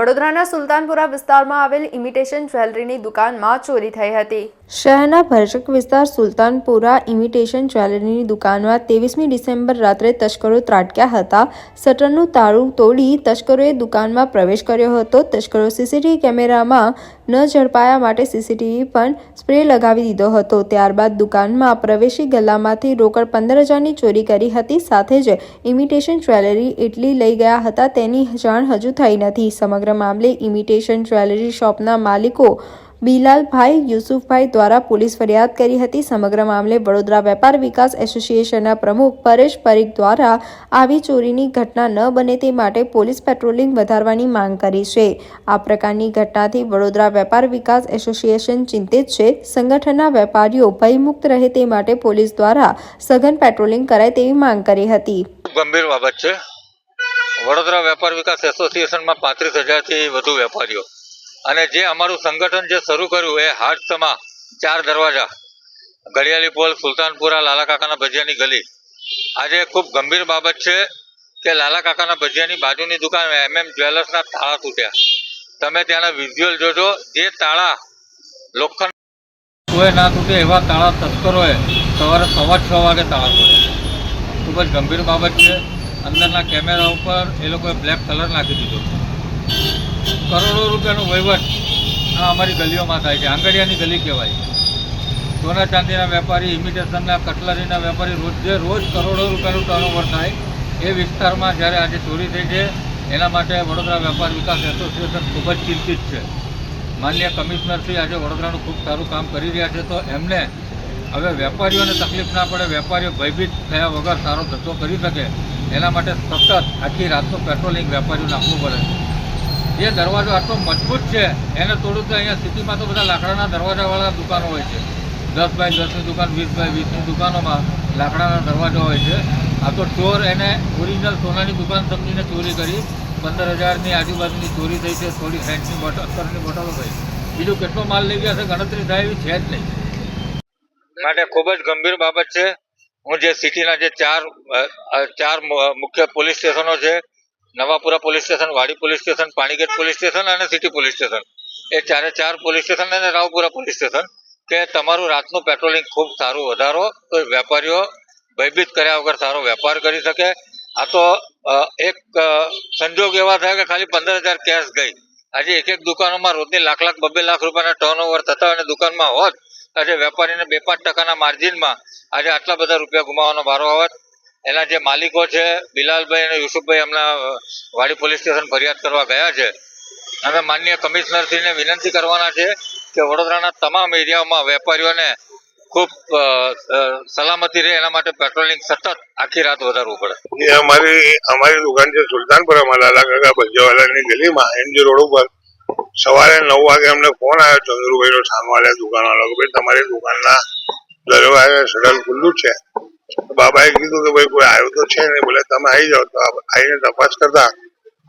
વડોદરાના સુલતાનપુરા વિસ્તારમાં આવેલ ઇમિટેશન જ્વેલરીની દુકાનમાં ચોરી થઈ હતી. શહેરના ભરચક વિસ્તાર સુલતાનપુરા ઇમિટેશન જ્વેલરીની દુકાનમાં ત્રેવીસમી ડિસેમ્બર રાત્રે તસ્કરો ત્રાટક્યા હતા. શટરનું તાળું તોડી તસ્કરોએ દુકાનમાં પ્રવેશ કર્યો હતો. તસ્કરો સીસીટીવી કેમેરામાં ન ઝડપાયા માટે સીસીટીવી પણ સ્પ્રે લગાવી દીધો હતો. ત્યારબાદ દુકાનમાં પ્રવેશી ગલ્લામાંથી રોકડ પંદર હજારની ચોરી કરી હતી. સાથે જ ઇમિટેશન જ્વેલરી એટલી લઈ ગયા હતા તેની જાણ હજુ થઈ નથી. સમગ્ર મામલે ઇમિટેશન જ્વેલરી શોપના માલિકો બિલાલભાઈ યુસુફભાઈ દ્વારા પોલીસ ફરિયાદ કરી હતી. સમગ્ર મામલે વડોદરા વેપાર વિકાસ એસોસિએશનના પ્રમુખ પરેશ પરીખ દ્વારા આવી ચોરીની ઘટના ન બને તે માટે પોલીસ પેટ્રોલિંગ વધારવાની માંગ કરી છે. આ પ્રકારની ઘટનાથી વડોદરા વેપાર વિકાસ એસોસિએશન ચિંતિત છે. સંગઠનના વેપારીઓ ભયમુક્ત રહે તે માટે પોલીસ દ્વારા સઘન પેટ્રોલિંગ કરાય તેવી માંગ કરી હતી. ગંભીર બાબત છે. વડોદરા વેપાર વિકાસ એસોસિએશનમાં પાંત્રીસ હજારથી વધુ વેપારીઓ અને જે અમારું સંગઠન જે શરૂ કર્યું એ હાટસમાં ચાર દરવાજા, ઘડિયાળી પોલ, સુલતાનપુરા, લાલા કાકાના ભજીયાની ગલી. આજે ખૂબ ગંભીર બાબત છે કે લાલા કાકાના ભજીયાની બાજુની દુકાન એમ એમ જ્વેલર્સના તાળા તૂટ્યા. તમે ત્યાંના વિઝ્યુઅલ જોજો, જે તાળા લોખંડ કોઈ ના તૂટે એવા તાળા તસ્કરોએ સવારે સવા છ વાગે તાળા તોડ્યા. ખૂબ જ ગંભીર બાબત છે. અંદરના કેમેરા ઉપર એ લોકોએ બ્લેક કલર નાખી દીધો. કરોડો રૂપિયાનો વહીવટ આ અમારી ગલીઓમાં થાય છે. આંગડિયાની ગલી કહેવાય. સોના ચાંદીના વેપારી, ઇમિટેશનના કટલરીના વેપારી રોજે રોજ કરોડો રૂપિયાનું ટર્નઓવર થાય, એ વિસ્તારમાં જ્યારે આજે ચોરી થઈ છે, એના માટે વડોદરા વેપાર વિકાસ એસોસિએશન ખૂબ જ ચિંતિત છે. માન્ય કમિશનરશ્રી આજે વડોદરાનું ખૂબ સારું કામ કરી રહ્યા છે, તો એમને હવે વેપારીઓને તકલીફ ના પડે, વેપારીઓ ભયભીત થયા વગર સારો ધંધો કરી શકે. એના માટે સતત આખી રાતનું પેટ્રોલિંગ વેપારીઓને આપવું પડે જે દરવાજો આટલો મજબૂત છે, એને થોડું તો અહીંયા સિટીમાં તો બધા લાકડાના દરવાજાવાળા દુકાનો હોય છે. દસ બાય દસની દુકાન, વીસ બાય વીસની દુકાનોમાં લાકડાના દરવાજા હોય છે. આ તો ચોર એને ઓરિજિનલ સોનાની દુકાન સમજીને ચોરી કરી. પંદર હજારની આજુબાજુની ચોરી થઈ છે, થોડી સેન્ટની બોટલ, અત્તરની બોટલો થઈ. બીજું કેટલો માલ લઈ ગયા છે, ગણતરી થાય એવી છે જ નહીં. માટે ખૂબ જ ગંભીર બાબત છે. હું જે સિટીના જે ચાર ચાર મુખ્ય પોલીસ સ્ટેશનો છે Navapura police station, Wadi police station, Panigate police station અને સિટી પોલીસ સ્ટેશન. એ ચારે ચાર પોલીસ સ્ટેશન અને રાવપુરા પોલીસ સ્ટેશન કે તમારું રાતનું પેટ્રોલિંગ ખૂબ સારું વધારો તો વેપારીઓ ભયભીત કર્યા વગર સારો વેપાર કરી શકે. આ તો એક સંજોગ એવા થયા કે ખાલી પંદર હજાર કેશ ગઈ. આજે એક એક દુકાનોમાં રોજની લાખ લાખ, બબે લાખ રૂપિયાના ટર્ન ઓવર થતા અને દુકાનમાં હોત, આજે વેપારીને બે પાંચ ટકાના માર્જિનમાં આજે આટલા બધા રૂપિયા ગુમાવવાનો વારો આવત. એના જે માલિકો છે, બિલાલભાઈ અને યુસુફભાઈ એમના વાડી પોલીસ સ્ટેશન ફરિયાદ કરવા ગયા છે. અમે માન્ય કમિશનરશ્રીને વિનંતી કરવાના છે કે વડોદરાના તમામ એરિયાઓમાં વેપારીઓને ખૂબ સલામતી રહે, એના માટે પેટ્રોલિંગ સતત આખી રાત વધારવું પડે. એ અમારી અમારી દુકાન છે સુલતાનપુરામાં, લાલા કાકા ભજીયાવાલાની ગલીમાં એમજી રોડ ઉપર. સવારે નવ વાગે અમને ફોન આવ્યો ચંદ્રુભાઈ નો સામવાળા દુકાન વાળો કે ભાઈ, તમારી દુકાનના દરવાજે સડલ ખુલ્લું છે. બાબાએ કીધું કે ભાઈ કોઈ આવ્યું તો છે નહીં. બોલે, તમે આવી જાઓ. તો આવીને તપાસ કરતા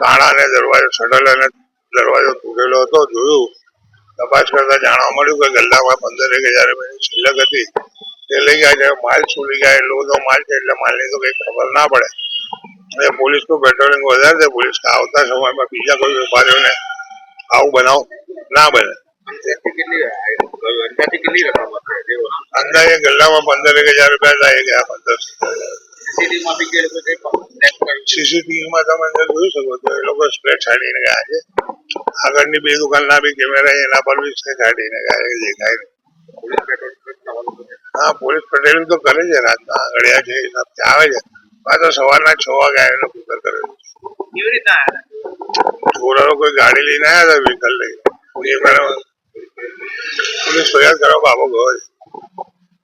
તાળા અને દરવાજો સડલ અને દરવાજો તૂટેલો હતો, જોયું. તપાસ કરતા જાણવા મળ્યું કે ગલ્લામાં પંદર એક હજાર રૂપિયાની છિલ્લક હતી. તે લઈ ગયા છે. માલ છૂટી ગયા એટલો બધો માલ છે, એટલે માલની તો કઈ ખબર ના પડે. એટલે પોલીસનું પેટ્રોલિંગ વધારે છે. પોલીસ આવતા સમયમાં બીજા કોઈ વેપારીઓને આવું બનાવ ના બને. અંદાજે ગલ્લામાં પંદર એક હજાર રૂપિયા થાય ગયા પંદર. સીસીટીવી માં તમે અંદર જોઈ શકો છો એ લોકો સ્પ્રે છાડીને ગયા છે. આગળની બે દુકાનના બી કેમેરા એના પર બી સ્પ્રે છાડીને ગયા છે દેખાય હા પોલીસ પટેલ તો કરે છે રાતના આગળિયા છે હિસાબથી આવે છે. પાછો સવારના છ વાગે આવીને કુતર કરે છે. છોકરાઓ કોઈ ગાડી લઈને આવ્યા હતા વ્હીકલ લઈને? પોલીસ ફરિયાદ કરવા બાબો ગયો છે.